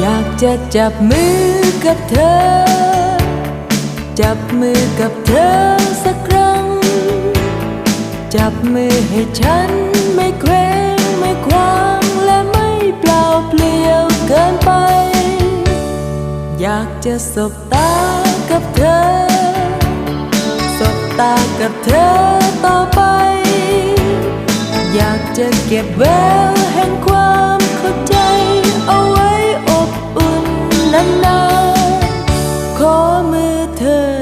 อยากจะจับมือกับเธอ จับมือกับเธอสักครั้ง จับมือให้ฉันไม่เคว้งไม่คว้างและไม่เปล่าเปลี่ยวเกินไป อยากจะสบตากับเธอ สบตากับเธอต่อไป อยากจะเก็บแววแห่งความ The.